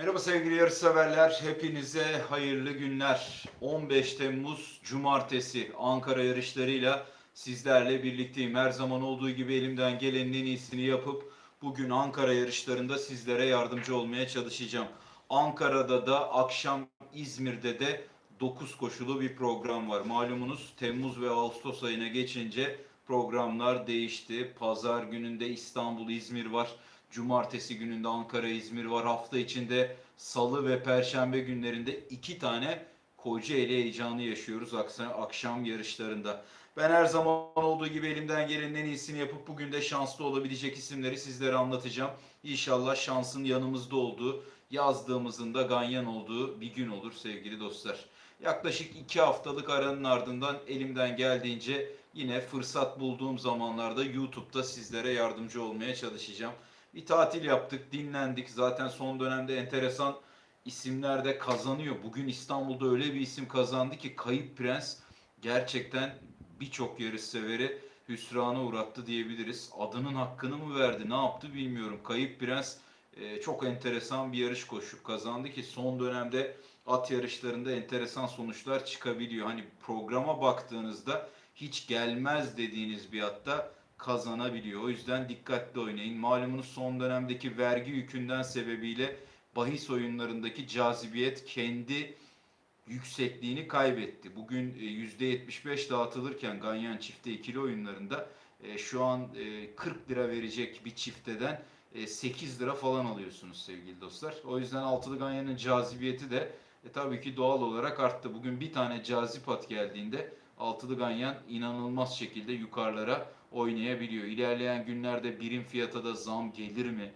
Merhaba sevgili yarışseverler. Hepinize hayırlı günler. 15 Temmuz Cumartesi Ankara yarışlarıyla sizlerle birlikteyim. Her zaman olduğu gibi elimden gelenin en iyisini yapıp bugün Ankara yarışlarında sizlere yardımcı olmaya çalışacağım. Ankara'da da akşam İzmir'de de 9 koşulu bir program var. Malumunuz Temmuz ve Ağustos ayına geçince programlar değişti. Pazar gününde İstanbul, İzmir var. Cumartesi gününde Ankara, İzmir var. Hafta içinde Salı ve Perşembe günlerinde iki tane Kocaeli heyecanı yaşıyoruz aksa- akşam yarışlarında. Ben her zaman olduğu gibi elimden gelenin en iyisini yapıp bugün de şanslı olabilecek isimleri sizlere anlatacağım. İnşallah şansın yanımızda olduğu, yazdığımızın da ganyan olduğu bir gün olur sevgili dostlar. Yaklaşık iki haftalık aranın ardından elimden geldiğince yine fırsat bulduğum zamanlarda YouTube'da sizlere yardımcı olmaya çalışacağım. Bir tatil yaptık, dinlendik. Zaten son dönemde enteresan isimler de kazanıyor. Bugün İstanbul'da öyle bir isim kazandı ki Kayıp Prens gerçekten birçok yarış severi hüsrana uğrattı diyebiliriz. Adının hakkını mı verdi, ne yaptı bilmiyorum. Kayıp Prens e, çok enteresan bir yarış koşup kazandı ki son dönemde at yarışlarında enteresan sonuçlar çıkabiliyor. Hani programa baktığınızda hiç gelmez dediğiniz bir atta kazanabiliyor. O yüzden dikkatli oynayın. Malumunuz son dönemdeki vergi yükünden sebebiyle bahis oyunlarındaki cazibiyet kendi yüksekliğini kaybetti. Bugün e, %75 dağıtılırken Ganyan çifte ikili oyunlarında e, şu an e, 40 lira verecek bir çifteden e, 8 lira falan alıyorsunuz sevgili dostlar. O yüzden altılı Ganyan'ın cazibiyeti de e, tabii ki doğal olarak arttı. Bugün bir tane cazip at geldiğinde altılı Ganyan inanılmaz şekilde yukarılara oynayabiliyor. İlerleyen günlerde birim fiyata da zam gelir mi?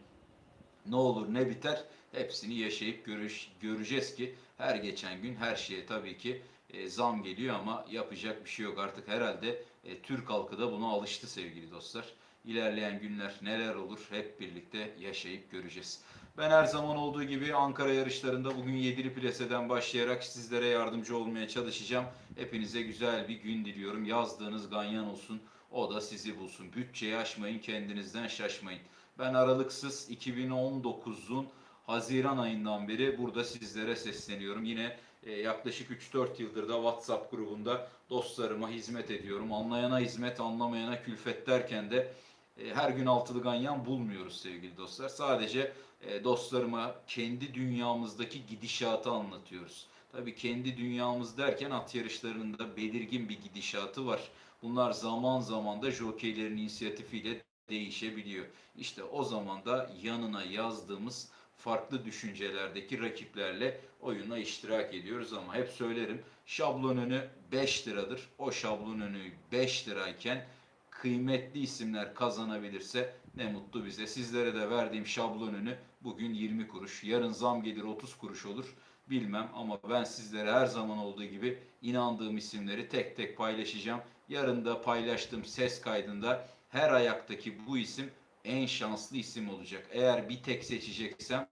Ne olur ne biter hepsini yaşayıp görüş, göreceğiz ki her geçen gün her şeye tabii ki e, zam geliyor ama yapacak bir şey yok. Artık herhalde e, Türk halkı da buna alıştı sevgili dostlar. İlerleyen günler neler olur hep birlikte yaşayıp göreceğiz. Ben her zaman olduğu gibi Ankara yarışlarında bugün yedili plaseden başlayarak sizlere yardımcı olmaya çalışacağım. Hepinize güzel bir gün diliyorum. Yazdığınız ganyan olsun. O da sizi bulsun. Bütçeyi aşmayın, kendinizden şaşmayın. Ben aralıksız 2019'un Haziran ayından beri burada sizlere sesleniyorum. Yine e, yaklaşık 3-4 yıldır da WhatsApp grubunda dostlarıma hizmet ediyorum. Anlayana hizmet, anlamayana külfet derken de e, her gün altılı ganyan bulmuyoruz sevgili dostlar. Sadece e, dostlarıma kendi dünyamızdaki gidişatı anlatıyoruz. Tabii kendi dünyamız derken at yarışlarının da belirgin bir gidişatı var. Bunlar zaman zaman da jokeylerin inisiyatifiyle değişebiliyor. İşte o zaman da yanına yazdığımız farklı düşüncelerdeki rakiplerle oyuna iştirak ediyoruz ama hep söylerim şablon önü 5 liradır. O şablon önü 5 lirayken kıymetli isimler kazanabilirse ne mutlu bize. Sizlere de verdiğim şablon önü bugün 20 kuruş. Yarın zam gelir 30 kuruş olur. Bilmem ama ben sizlere her zaman olduğu gibi inandığım isimleri tek tek paylaşacağım. Yarın da paylaştığım ses kaydında her ayaktaki bu isim en şanslı isim olacak. Eğer bir tek seçeceksem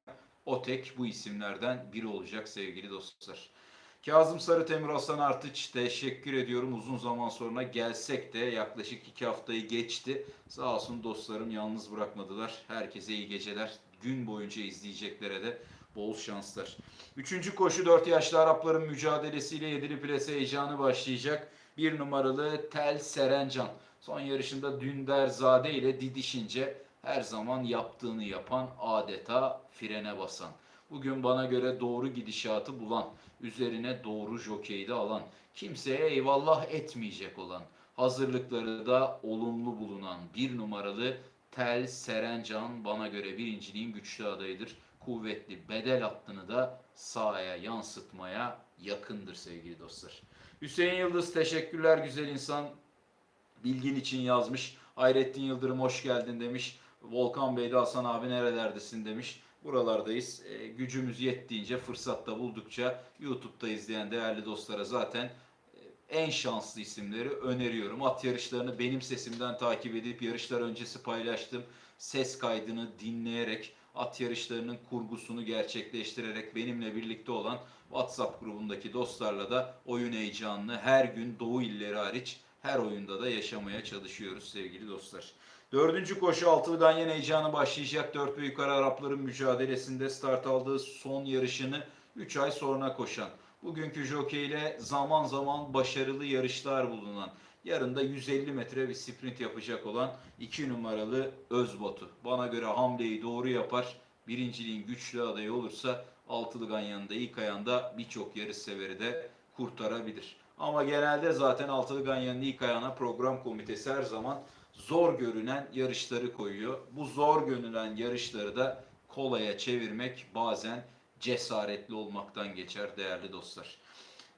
o tek bu isimlerden biri olacak sevgili dostlar. Kazım Sarı Temür Hasan Artıç teşekkür ediyorum. Uzun zaman sonra gelsek de yaklaşık iki haftayı geçti. Sağ olsun dostlarım yalnız bırakmadılar. Herkese iyi geceler. Gün boyunca izleyeceklere de bol şanslar. Üçüncü koşu 4 yaşlı Arapların mücadelesiyle yedili plase heyecanı başlayacak. Bir numaralı Tel Serencan. Son yarışında Dünderzade ile didişince her zaman yaptığını yapan adeta frene basan. Bugün bana göre doğru gidişatı bulan, üzerine doğru jokeyi de alan, kimseye eyvallah etmeyecek olan, hazırlıkları da olumlu bulunan bir numaralı Tel Serencan bana göre birinciliğin güçlü adayıdır. Kuvvetli bedel hattını da sahaya yansıtmaya yakındır sevgili dostlar. Hüseyin Yıldız teşekkürler güzel insan. Bilgin için yazmış. Hayrettin Yıldırım hoş geldin demiş. Volkan Bey de Hasan abi nerelerdesin demiş. Buralardayız. E, gücümüz yettiğince, fırsatta buldukça YouTube'da izleyen değerli dostlara zaten e, en şanslı isimleri öneriyorum. At yarışlarını benim sesimden takip edip yarışlar öncesi paylaştım. Ses kaydını dinleyerek at yarışlarının kurgusunu gerçekleştirerek benimle birlikte olan WhatsApp grubundaki dostlarla da oyun heyecanını her gün Doğu illeri hariç her oyunda da yaşamaya çalışıyoruz sevgili dostlar. Dördüncü koşu altılı ganyan heyecanı başlayacak. Dört ve yukarı Arapların mücadelesinde start aldığı son yarışını 3 ay sonra koşan. Bugünkü jockey ile zaman zaman başarılı yarışlar bulunan. Yarın da 150 metre bir sprint yapacak olan 2 numaralı Özbatu. Bana göre hamleyi doğru yapar. Birinciliğin güçlü adayı olursa altılı ganyanında ilk ayağında birçok yarış severi de kurtarabilir. Ama genelde zaten altılı ganyanın ilk ayağına program komitesi her zaman zor görünen yarışları koyuyor. Bu zor görünen yarışları da kolaya çevirmek bazen cesaretli olmaktan geçer değerli dostlar.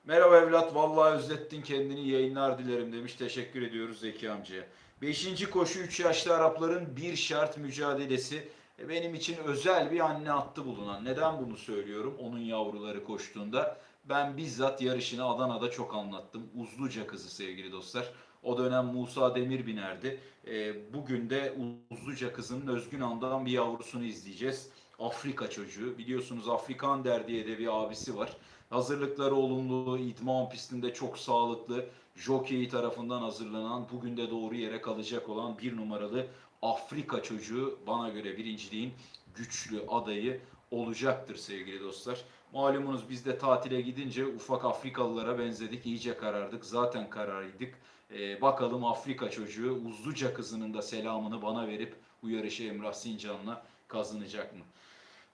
Merhaba evlat, vallahi özlettin kendini, yayınlar dilerim demiş. Teşekkür ediyoruz Zeki amcaya. Beşinci koşu 3 yaşlı Arapların bir şart mücadelesi. E, Benim için özel bir anne attı bulunan. Neden bunu söylüyorum? Onun yavruları koştuğunda. Ben bizzat yarışını Adana'da çok anlattım. Uzluca kızı sevgili dostlar. O dönem Musa Demir binerdi. E, bugün de Uzluca kızının Özgün An'dan bir yavrusunu izleyeceğiz. Afrika çocuğu. Biliyorsunuz Afrikan Der diye de bir abisi var. Hazırlıkları olumlu, idman pistinde çok sağlıklı, jockey tarafından hazırlanan, bugün de doğru yere kalacak olan bir numaralı Afrika çocuğu bana göre birinciliğin güçlü adayı olacaktır sevgili dostlar. Malumunuz biz de tatile gidince ufak Afrikalılara benzedik, iyice karardık. Zaten kararlıydık. Ee, bakalım Afrika çocuğu Uzluca kızının da selamını bana verip bu yarışı Emrah Sincan'la kazanacak mı?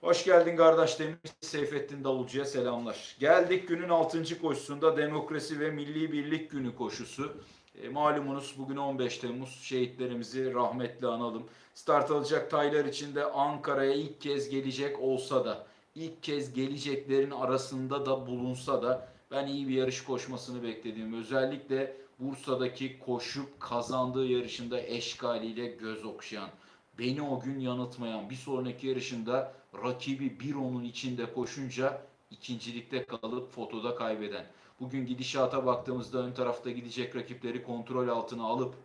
Hoş geldin kardeş demiş Seyfettin Davulcu'ya selamlar. Geldik günün 6. koşusunda Demokrasi ve Milli Birlik Günü koşusu. E, malumunuz bugün 15 Temmuz şehitlerimizi rahmetle analım. Start alacak taylar içinde Ankara'ya ilk kez gelecek olsa da ilk kez geleceklerin arasında da bulunsa da ben iyi bir yarış koşmasını beklediğim özellikle Bursa'daki koşup kazandığı yarışında eşkaliyle göz okşayan beni o gün yanıltmayan bir sonraki yarışında rakibi bir onun içinde koşunca ikincilikte kalıp fotoda kaybeden. Bugün gidişata baktığımızda ön tarafta gidecek rakipleri kontrol altına alıp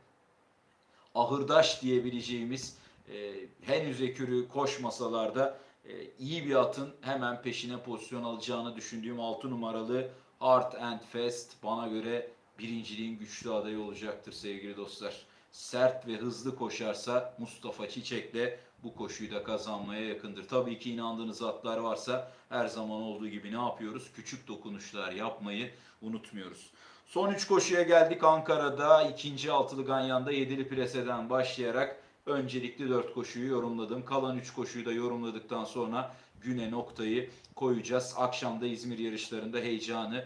ahırdaş diyebileceğimiz e, henüz ekürü koşmasalar da e, iyi bir atın hemen peşine pozisyon alacağını düşündüğüm 6 numaralı Hard and Fast bana göre birinciliğin güçlü adayı olacaktır sevgili dostlar. Sert ve hızlı koşarsa Mustafa Çiçek'le bu koşuyu da kazanmaya yakındır. Tabii ki inandığınız atlar varsa her zaman olduğu gibi ne yapıyoruz? Küçük dokunuşlar yapmayı unutmuyoruz. Son 3 koşuya geldik Ankara'da. ikinci altılı Ganyan'da yedili preseden başlayarak öncelikli 4 koşuyu yorumladım. Kalan 3 koşuyu da yorumladıktan sonra güne noktayı koyacağız. Akşamda İzmir yarışlarında heyecanı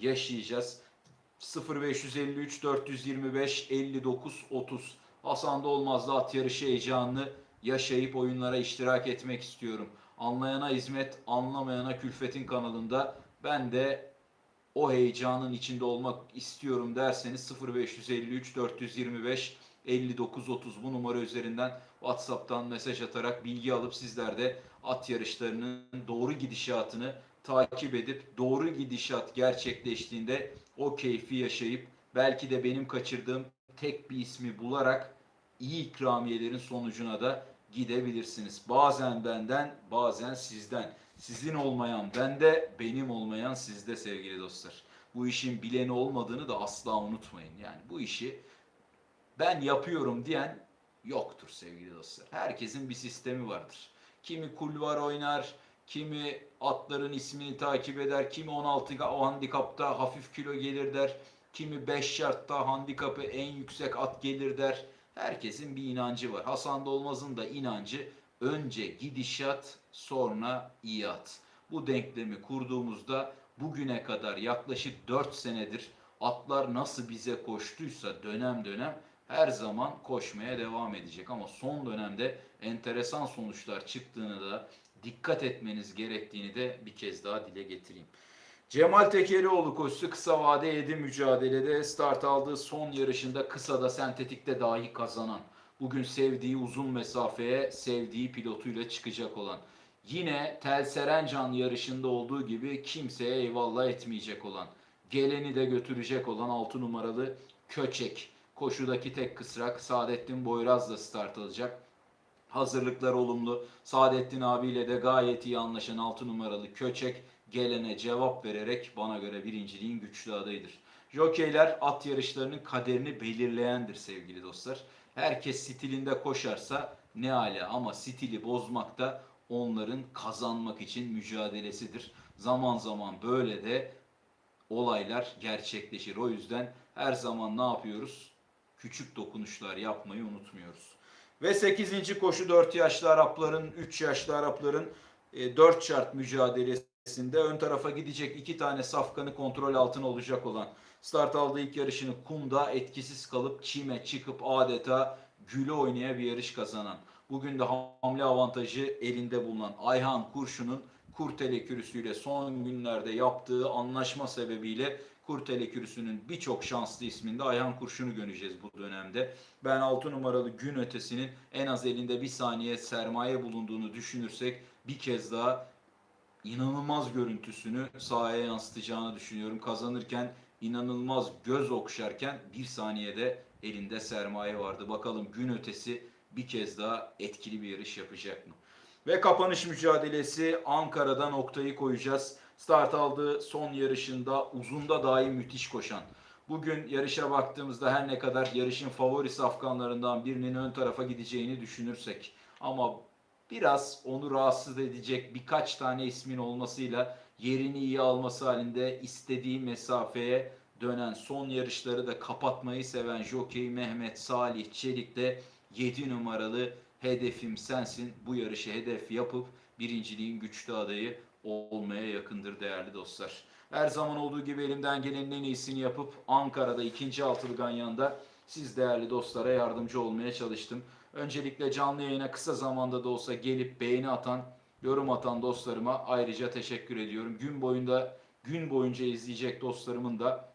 yaşayacağız. 0553 425 59 30 Hasan'da olmaz da at yarışı heyecanını yaşayıp oyunlara iştirak etmek istiyorum. Anlayana hizmet, anlamayana külfetin kanalında ben de o heyecanın içinde olmak istiyorum derseniz 0553 425 59 30 bu numara üzerinden WhatsApp'tan mesaj atarak bilgi alıp sizler de at yarışlarının doğru gidişatını takip edip doğru gidişat gerçekleştiğinde o keyfi yaşayıp belki de benim kaçırdığım tek bir ismi bularak iyi ikramiyelerin sonucuna da gidebilirsiniz. Bazen benden, bazen sizden. Sizin olmayan bende, benim olmayan sizde sevgili dostlar. Bu işin bileni olmadığını da asla unutmayın. Yani bu işi ben yapıyorum diyen yoktur sevgili dostlar. Herkesin bir sistemi vardır. Kimi kulvar oynar, kimi atların ismini takip eder, kimi 16 o handikapta hafif kilo gelir der, kimi 5 şartta handikapı en yüksek at gelir der. Herkesin bir inancı var. Hasan Dolmaz'ın da inancı önce gidişat sonra iyi at. Bu denklemi kurduğumuzda bugüne kadar yaklaşık 4 senedir atlar nasıl bize koştuysa dönem dönem her zaman koşmaya devam edecek. Ama son dönemde enteresan sonuçlar çıktığını da dikkat etmeniz gerektiğini de bir kez daha dile getireyim. Cemal Tekerioğlu koşusu kısa vade 7 mücadelede start aldığı son yarışında kısada sentetikte dahi kazanan. Bugün sevdiği uzun mesafeye sevdiği pilotuyla çıkacak olan. Yine Tel Serencan yarışında olduğu gibi kimseye eyvallah etmeyecek olan. Geleni de götürecek olan 6 numaralı Köçek. Koşudaki tek kısrak Saadettin Boyraz da start alacak. Hazırlıklar olumlu. Saadettin abiyle de gayet iyi anlaşan 6 numaralı Köçek gelene cevap vererek bana göre birinciliğin güçlü adayıdır. Jokeyler at yarışlarının kaderini belirleyendir sevgili dostlar. Herkes stilinde koşarsa ne ala ama stili bozmak da onların kazanmak için mücadelesidir. Zaman zaman böyle de olaylar gerçekleşir. O yüzden her zaman ne yapıyoruz? Küçük dokunuşlar yapmayı unutmuyoruz. Ve 8. koşu 4 yaşlı Arapların, 3 yaşlı Arapların 4 şart mücadelesinde ön tarafa gidecek iki tane safkanı kontrol altına olacak olan start aldığı ilk yarışını kumda etkisiz kalıp çime çıkıp adeta güle oynaya bir yarış kazanan. Bugün de hamle avantajı elinde bulunan Ayhan Kurşun'un Kurtele Kürüsü'yle son günlerde yaptığı anlaşma sebebiyle Kurtele Kürüsü'nün birçok şanslı isminde Ayhan Kurşun'u göreceğiz bu dönemde. Ben 6 numaralı gün ötesinin en az elinde bir saniye sermaye bulunduğunu düşünürsek bir kez daha inanılmaz görüntüsünü sahaya yansıtacağını düşünüyorum. Kazanırken inanılmaz göz okşarken bir saniyede elinde sermaye vardı. Bakalım gün ötesi bir kez daha etkili bir yarış yapacak mı? Ve kapanış mücadelesi Ankara'da noktayı koyacağız. Start aldığı son yarışında uzunda dahi müthiş koşan. Bugün yarışa baktığımızda her ne kadar yarışın favori safkanlarından birinin ön tarafa gideceğini düşünürsek ama biraz onu rahatsız edecek birkaç tane ismin olmasıyla yerini iyi alması halinde istediği mesafeye dönen son yarışları da kapatmayı seven jokey Mehmet Salih Çelik de 7 numaralı hedefim sensin bu yarışı hedef yapıp birinciliğin güçlü adayı olmaya yakındır değerli dostlar. Her zaman olduğu gibi elimden gelenin en iyisini yapıp Ankara'da ikinci altılı Ganyan'da siz değerli dostlara yardımcı olmaya çalıştım. Öncelikle canlı yayına kısa zamanda da olsa gelip beğeni atan, yorum atan dostlarıma ayrıca teşekkür ediyorum. Gün boyunda gün boyunca izleyecek dostlarımın da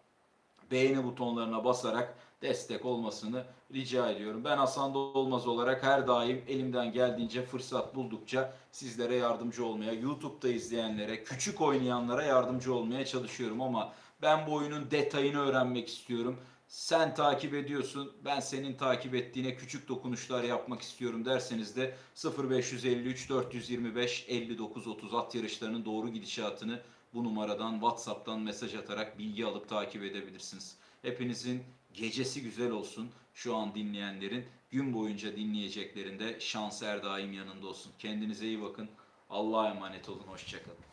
beğeni butonlarına basarak destek olmasını rica ediyorum. Ben Hasan Dolmaz olarak her daim elimden geldiğince fırsat buldukça sizlere yardımcı olmaya, YouTube'da izleyenlere, küçük oynayanlara yardımcı olmaya çalışıyorum ama ben bu oyunun detayını öğrenmek istiyorum. Sen takip ediyorsun, ben senin takip ettiğine küçük dokunuşlar yapmak istiyorum derseniz de 0553 425 59 30 at yarışlarının doğru gidişatını bu numaradan WhatsApp'tan mesaj atarak bilgi alıp takip edebilirsiniz. Hepinizin gecesi güzel olsun. Şu an dinleyenlerin gün boyunca dinleyeceklerinde şans her daim yanında olsun. Kendinize iyi bakın. Allah'a emanet olun. Hoşçakalın.